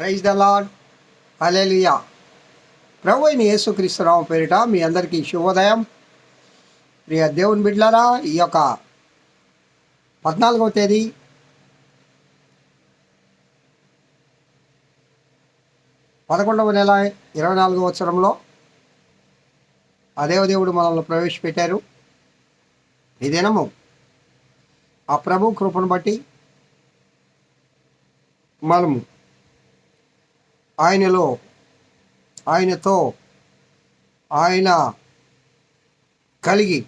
Praise the Lord అలెలియా ప్రభు అయిన యేసుక్రీస్తురావు పేరిట మీ అందరికీ శుభోదయం. ప్రియ దేవుని బిడ్లారా ఈ యొక్క పద్నాలుగవ తేదీ పదకొండవ నెల ఇరవై నాలుగవ సంవత్సరంలో ఆ దేవదేవుడు మనల్ని ప్రవేశపెట్టారు. ఈ దినము ఆ ప్రభు కృపను బట్టి మనము ఆయనలో ఆయనతో ఆయన కలిగి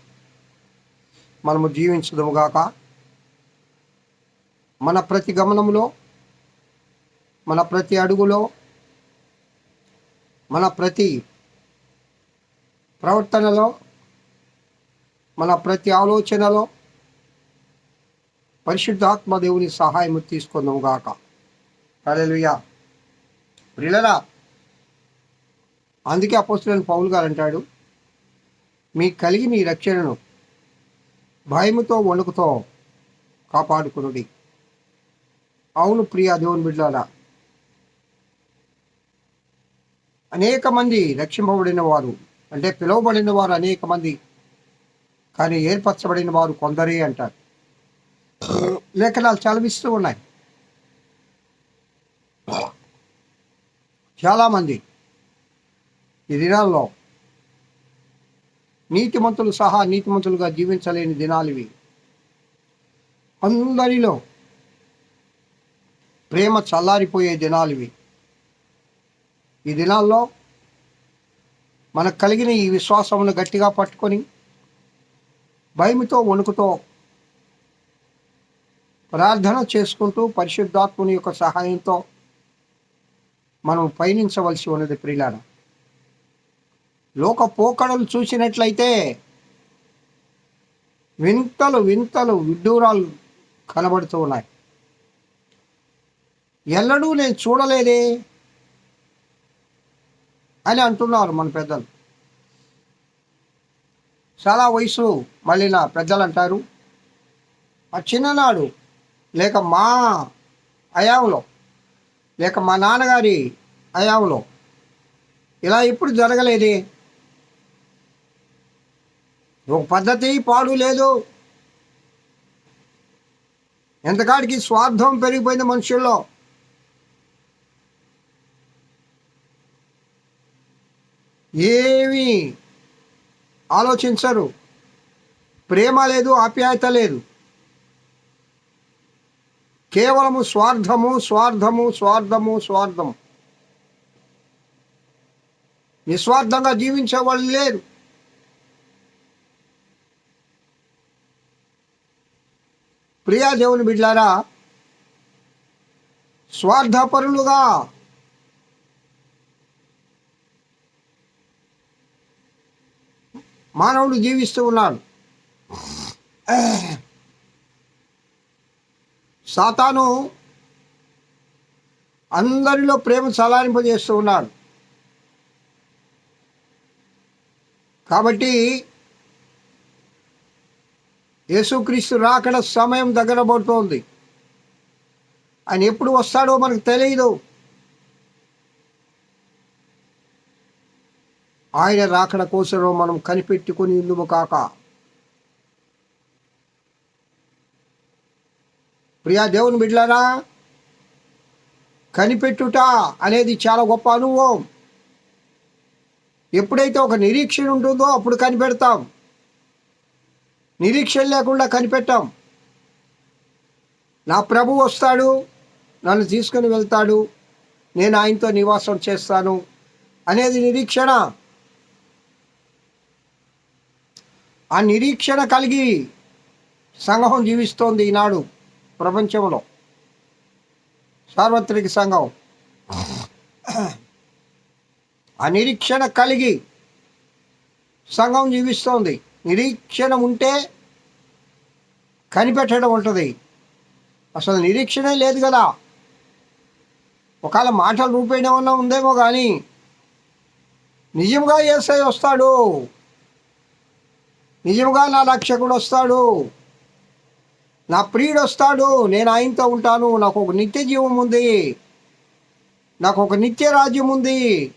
మనము జీవించదుముగాక. మన ప్రతి గమనంలో మన ప్రతి అడుగులో మన ప్రతి ప్రవర్తనలో మన ప్రతి ఆలోచనలో పరిశుద్ధాత్మ దేవుని సహాయం తీసుకుందాం గాక హల్లెలూయా. ప్రిలరా అందుకే అపోస్తులైన పౌలు గారు అంటాడు మీకు కలిగి మీ రక్షణను భయముతో వణుకుతో కాపాడుకునుడి. అవును ప్రియా దేవుని బిడ్డారా అనేక మంది రక్షింపబడిన వారు అంటే పిలువబడిన వారు అనేక మంది కానీ ఏర్పరచబడిన వారు కొందరే అంటారు. లేఖనాలు చాలా చలవిస్తూ ఉన్నాయి చాలామంది ఈ దినాల్లో నీతిమంతులు సహా నీతిమంతులుగా జీవించలేని దినాలు ఇవి. అందరిలో ప్రేమ చల్లారిపోయే దినాలు ఇవి. ఈ దినాల్లో మనకు కలిగిన ఈ విశ్వాసమును గట్టిగా పట్టుకొని భయముతో వణుకుతో ప్రార్థన చేసుకుంటూ పరిశుద్ధాత్ముని యొక్క సహాయంతో మనం పయనించవలసి ఉన్నది ప్రిలాన లోక పోకడలు చూసినట్లయితే వింతలు వింతలు విడ్డూరాలు కనబడుతూ ఉన్నాయి. ఎల్లడూ నేను చూడలేదే అని అంటున్నారు మన పెద్దలు. చాలా వయసు మళ్ళీ నా పెద్దలు అంటారు. ఆ చిన్ననాడు లేక మా అయాంలో లేక మా నాన్నగారి అయాంలో ఇలా ఇప్పుడు జరగలేదే? ఒక పద్ధతి పాడు లేదు. ఎంతకాడికి స్వార్థం పెరిగిపోయింది మనుషుల్లో. ఏమీ ఆలోచించరు. ప్రేమ లేదు ఆప్యాయత లేదు. కేవలము స్వార్థము స్వార్థము స్వార్థము స్వార్థము. నిస్వార్థంగా జీవించే వాళ్ళు లేరు. ప్రియా దేవుని బిడ్లారా స్వార్థపరులుగా మానవుడు జీవిస్తూ ఉన్నాడు. సాతాను అందరిలో ప్రేమ చలారింపజేస్తూ ఉన్నాడు. కాబట్టి యేసుక్రీస్తు రాకడ సమయం దగ్గర పడుతోంది ఆయన ఎప్పుడు వస్తాడో మనకు తెలియదు ఆయన రాకడ కోసం మనం కనిపెట్టుకుని ఇందుము కాక. ప్రియా దేవుని బిడ్డలారా కనిపెట్టుట అనేది చాలా గొప్ప అనుభవం. ఎప్పుడైతే ఒక నిరీక్షణ ఉంటుందో అప్పుడు కనిపెడతాం. నిరీక్షణ లేకుండా కనిపెట్టాం. నా ప్రభు వస్తాడు నన్ను తీసుకొని వెళ్తాడు నేను ఆయనతో నివాసం చేస్తాను అనేది నిరీక్షణ. ఆ నిరీక్షణ కలిగి సంఘం జీవిస్తోంది ఈనాడు. ప్రపంచంలో సార్వత్రిక సంఘం ఆ నిరీక్షణ కలిగి సంఘం జీవిస్తోంది. నిరీక్షణ ఉంటే కనిపెట్టడం ఉంటుంది. అసలు నిరీక్షణే లేదు కదా. ఒకవేళ మాటల రూపేణ ఏమన్నా ఉందేమో కానీ నిజంగా ఏసై వస్తాడు. నిజంగా నా రక్షకుడు వస్తాడు. నా ప్రియుడు వస్తాడు నేను ఆయనతో ఉంటాను నాకు ఒక నిత్య జీవం ఉంది. నాకు ఒక నిత్య రాజ్యం ఉంది.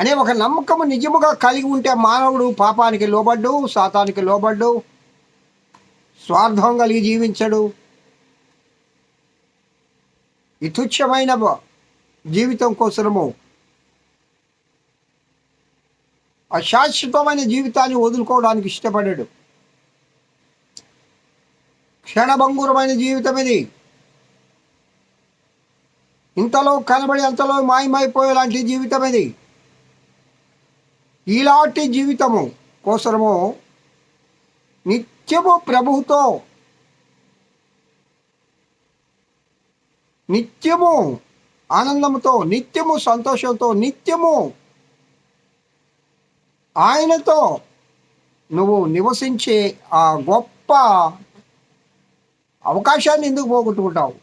అనే ఒక నమ్మకము నిజముగా కలిగి ఉంటే మానవుడు పాపానికి లోబడ్డు శాతానికి లోబడ్డు స్వార్థం కలిగి జీవించడు. ఈ తుచ్చమైన జీవితం కోసము అశాశ్వతమైన జీవితాన్ని వదులుకోవడానికి ఇష్టపడాడు. క్షణభంగురమైన జీవితం ఇది ఇంతలో కనబడి అంతలో మాయమైపోయేలాంటి జీవితం ఇది ఇలాంటి జీవితము కోసము నిత్యము ప్రభువుతో నిత్యము ఆనందంతో నిత్యము సంతోషంతో నిత్యము ఆయనతో నువ్వు నివసించే ఆ గొప్ప అవకాశాన్ని ఎందుకు పోగొట్టుకుంటావు?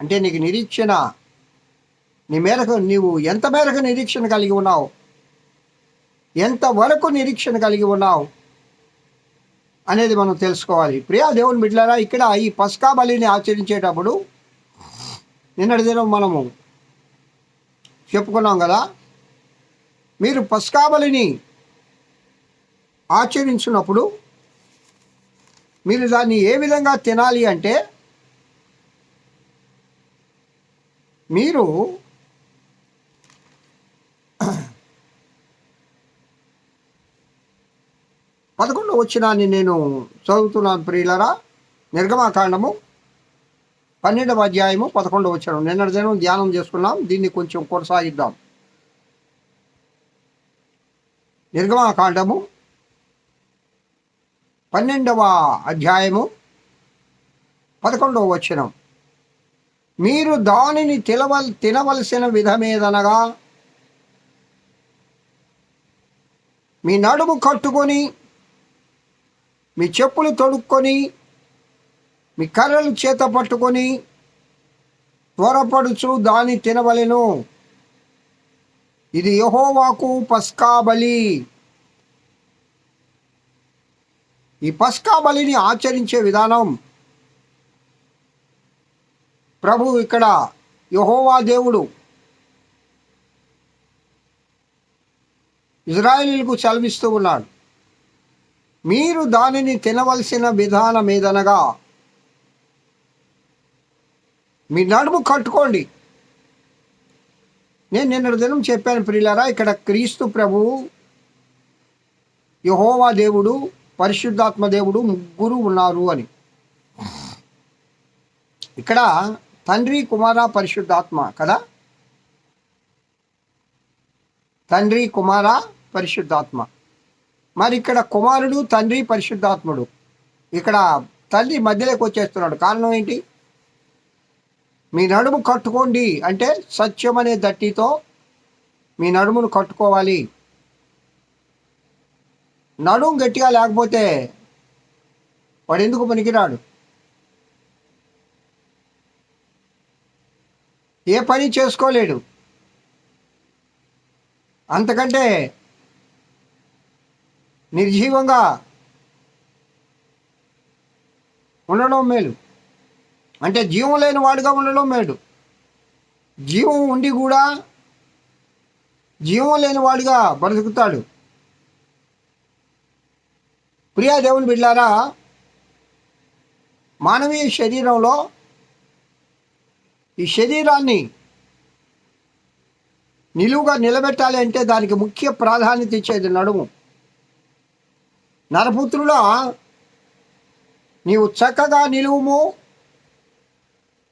అంటే నీకు నిరీక్షణ నీ మేరకు నీవు ఎంత మేరకు నిరీక్షణ కలిగి ఉన్నావు? ఎంతవరకు నిరీక్షణ కలిగి ఉన్నావు? అనేది మనం తెలుసుకోవాలి. ప్రియా దేవుని బిడ్డలారా ఇక్కడ ఈ పస్కా బలిని ఆచరించేటప్పుడు నిన్నటి దినం మనము చెప్పుకున్నాం కదా మీరు పస్కా బలిని ఆచరించినప్పుడు మీరు దాన్ని ఏ విధంగా తినాలి అంటే మీరు పదకొండు వచ్చినాన్ని నేను చదువుతున్నాను ప్రియులరా. నిర్గమాకాండము పన్నెండవ అధ్యాయము పదకొండవ వచ్చిన నిన్నటి దినం ధ్యానం చేసుకున్నాం. దీన్ని కొంచెం కొనసాగిద్దాం. నిర్గమాకాండము పన్నెండవ అధ్యాయము పదకొండవ వచనం. మీరు దానిని తినవల్ తినవలసిన విధమేదనగా మీ నడుము కట్టుకొని మీ చెప్పులు తొడుక్కొని మీ కర్రలు చేత పట్టుకొని త్వరపడుచు దాని తినవలెను. ఇది యహోవాకు బలి ఈ పస్కా బలిని ఆచరించే విధానం. ప్రభు ఇక్కడ యహోవా దేవుడు. ఇజ్రాయిలీలకు సెలవిస్తూ ఉన్నాడు. మీరు దానిని తినవలసిన విధానం ఏదనగా మీ నడుము కట్టుకోండి. నేను నిన్నటి దినం చెప్పాను ప్రియులారా ఇక్కడ క్రీస్తు ప్రభువు యహోవా దేవుడు పరిశుద్ధాత్మ దేవుడు ముగ్గురు ఉన్నారు అని. ఇక్కడ తండ్రి కుమార పరిశుద్ధాత్మ కదా? తండ్రి కుమార పరిశుద్ధాత్మ. మరి ఇక్కడ కుమారుడు తండ్రి పరిశుద్ధాత్ముడు. ఇక్కడ తల్లి మధ్యలోకి వచ్చేస్తున్నాడు. కారణం ఏంటి? మీ నడుము కట్టుకోండి అంటే సత్యం అనే దట్టితో మీ నడుమును కట్టుకోవాలి. నడుం గట్టిగా లేకపోతే వాడు ఎందుకు పనికిరాడు? ఏ పని చేసుకోలేడు. అంతకంటే నిర్జీవంగా ఉండడం మేలు. అంటే జీవం లేని వాడుగా ఉండడం మేలు. జీవం ఉండి కూడా జీవం లేని వాడుగా బ్రతుకుతాడు. ప్రియా దేవుని బిడ్డారా మానవీయ శరీరంలో ఈ శరీరాన్ని నిలువుగా నిలబెట్టాలి అంటే దానికి ముఖ్య ప్రాధాన్యత ఇచ్చేది నడుము. నరపుత్రుడా నీవు చక్కగా నిలువుము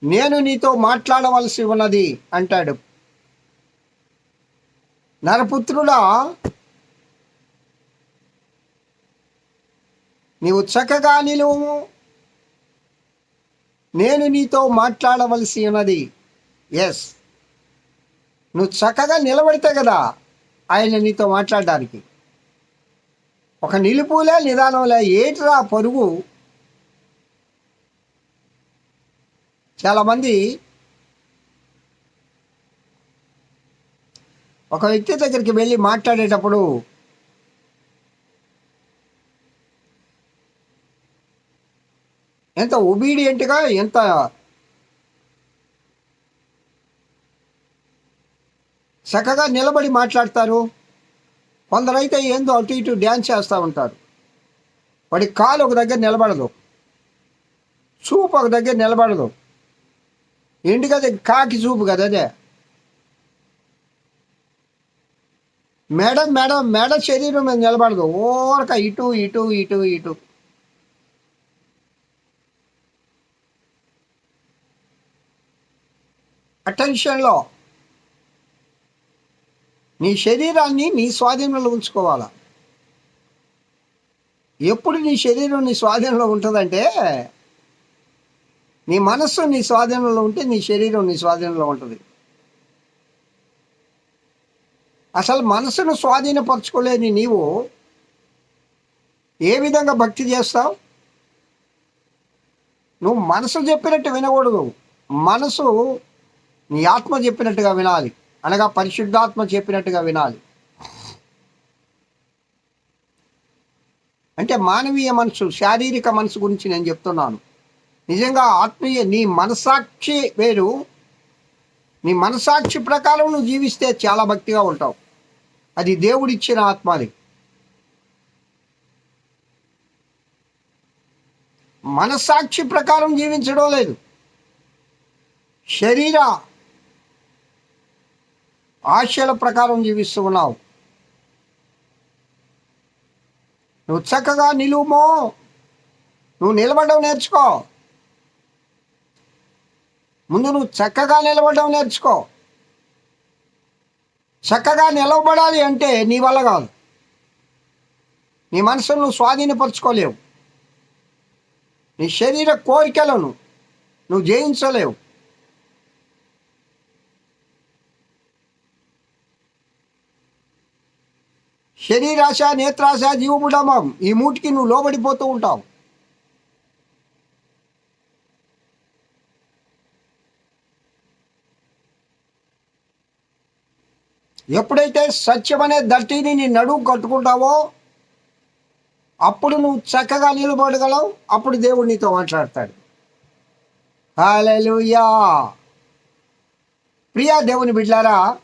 నేను నీతో మాట్లాడవలసి ఉన్నది అంటాడు. నరపుత్రుడా నీవు చక్కగా నిలువు నేను నీతో మాట్లాడవలసి ఉన్నది. ఎస్ నువ్వు చక్కగా నిలబడితే కదా ఆయన నీతో మాట్లాడడానికి. ఒక నిలుపులే నిదానంలే ఏటిరా పరుగు? చాలామంది ఒక వ్యక్తి దగ్గరికి వెళ్ళి మాట్లాడేటప్పుడు ఎంత ఒబీడియంట్గా ఎంత చక్కగా నిలబడి మాట్లాడతారు. కొందరైతే ఏందో అటు ఇటు డ్యాన్స్ చేస్తూ ఉంటారు. వాడి కాలు ఒక దగ్గర నిలబడదు. చూపు ఒక దగ్గర నిలబడదు. ఏంటి కదా కాకి చూపు కదా అదే? మేడం మేడం మేడ శరీరం మీద నిలబడదు. ఓరక ఇటు ఇటు ఇటు ఇటు. అటెన్షన్లో. నీ శరీరాన్ని నీ స్వాధీనంలో ఉంచుకోవాలా? ఎప్పుడు నీ శరీరం నీ స్వాధీనంలో ఉంటుందంటే నీ మనస్సు నీ స్వాధీనంలో ఉంటే నీ శరీరం నీ స్వాధీనంలో ఉంటుంది. అసలు మనసును స్వాధీనపరచుకోలేని నీవు ఏ విధంగా భక్తి చేస్తావు? నువ్వు మనసు చెప్పినట్టు వినకూడదు. మనసు నీ ఆత్మ చెప్పినట్టుగా వినాలి. అనగా పరిశుద్ధాత్మ చెప్పినట్టుగా వినాలి. అంటే మానవీయ మనసు శారీరక మనసు గురించి నేను చెప్తున్నాను. నిజంగా ఆత్మీయ నీ మనసాక్షి వేరు. నీ మనసాక్షి ప్రకారం నువ్వు జీవిస్తే చాలా భక్తిగా ఉంటావు. అది దేవుడిచ్చిన ఆత్మ అది. మనసాక్షి ప్రకారం జీవించడం లేదు. శరీర ఆశల ప్రకారం జీవిస్తూ ఉన్నావు నువ్వు చక్కగా నిలువుమో నువ్వు నిలబడడం నేర్చుకో. ముందు నువ్వు చక్కగా నిలబడడం నేర్చుకో. చక్కగా నిలవబడాలి అంటే నీ వల్ల కాదు. నీ మనసును నువ్వు స్వాధీనపరచుకోలేవు. నీ శరీర కోరికలను నువ్వు జయించలేవు. శరీరాశ నేత్రాశ జీవముడమం. ఈ మూటికి నువ్వు లోబడిపోతూ ఉంటావు. ఎప్పుడైతే సత్యం అనే దట్టిని నీ నడువు కట్టుకుంటావో అప్పుడు నువ్వు చక్కగా నిలబడగలవు. అప్పుడు దేవుడు నీతో మాట్లాడతాడు. హాలూయా ప్రియా దేవుని బిడ్లారా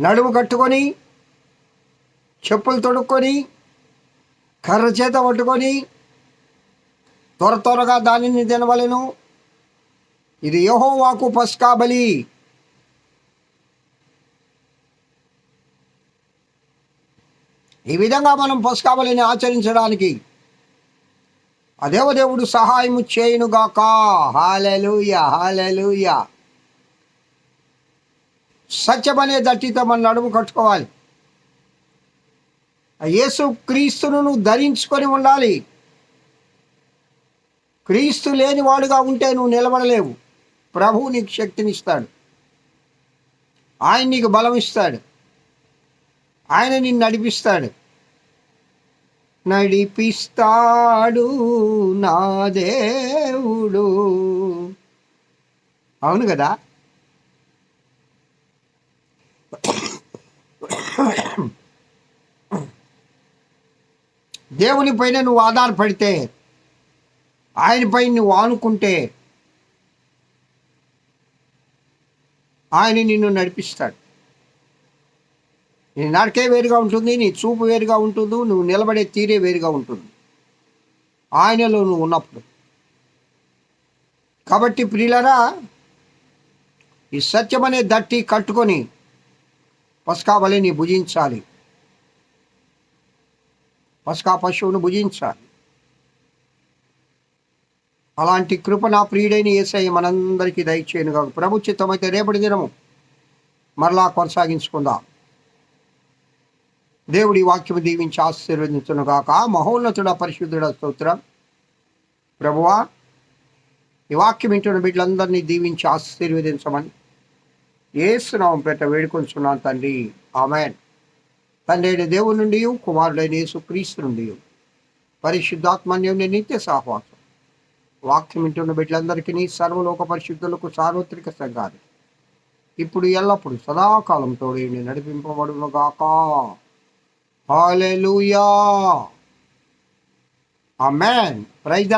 నడుము కట్టుకొని చెప్పులు తొడుక్కొని కర్ర చేత పట్టుకొని త్వర త్వరగా దానిని తినవలెను. ఇది యహోవాకు పస్కా బలి. ఈ విధంగా మనం పస్కా బలిని ఆచరించడానికి ఆ దేవదేవుడు సహాయము చేయునుగాక. Hallelujah hallelujah. సత్యమనే దట్టితో మన నడుము కట్టుకోవాలి. ఆ యేసు క్రీస్తును నువ్వు ధరించుకొని ఉండాలి. క్రీస్తు లేని వాడుగా ఉంటే నువ్వు నిలబడలేవు. ప్రభువు నీకు శక్తినిస్తాడు. ఆయన నీకు బలం ఇస్తాడు ఆయన నిన్ను నడిపిస్తాడు. నడిపిస్తాడు నా దేవుడు. అవును కదా? దేవుని పైన నువ్వు ఆధారపడితే ఆయనపై నువ్వు ఆనుకుంటే ఆయన నిన్ను నడిపిస్తాడు. నీ నడకే వేరుగా ఉంటుంది నీ చూపు వేరుగా ఉంటుంది నువ్వు నిలబడే తీరే వేరుగా ఉంటుంది. ఆయనలో నువ్వు ఉన్నప్పుడు. కాబట్టి ప్రియులరా ఈ సత్యమనే దట్టి కట్టుకొని పస్కా బలిని భుజించాలి. పస్కా పశువును భుజించాలి. అలాంటి కృప నా ప్రియుడైన ఏసై మనందరికీ దయచేయను కాదు ప్రభు చిత్తమైతే రేపటి దినము మరలా కొనసాగించుకుందాం. దేవుడి వాక్యము దీవించి ఆశీర్వదించను కాక మహోన్నతుడ పరిశుద్ధుడ స్తోత్రం. ప్రభువా ఈ వాక్యం వింటున్న బిడ్డలందరినీ దీవించి ఆశీర్వదించమని ఏసునామం పెట్ట వేడుకొంచున్నాను తండ్రి. ఆమెన్. తండ్రి అయిన దేవుని నుండి కుమారుడైన యేసు క్రీస్తు నుండి పరిశుద్ధాత్మన్యం నిత్య సాహవాసం. వాక్యం వింటున్న బిడ్డలందరికీ సర్వలోక పరిశుద్ధులకు సార్వత్రిక సంఘాలు. ఇప్పుడు ఎల్లప్పుడు సదాకాలం తోడి నడిపింపబడును గాక హాలెలూయా ఆమెన్. ప్రైజ్ ద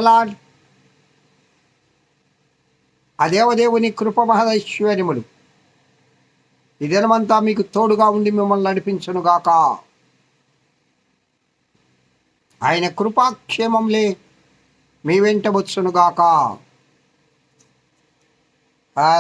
ఆ దేవదేవుని కృప మహదైశ్వర్యములు. ఈ దినమంతా మీకు తోడుగా ఉండి మిమ్మల్ని నడిపించునుగాక ఆయన కృపాక్షేమంలే మీ వెంట వచ్చునుగాక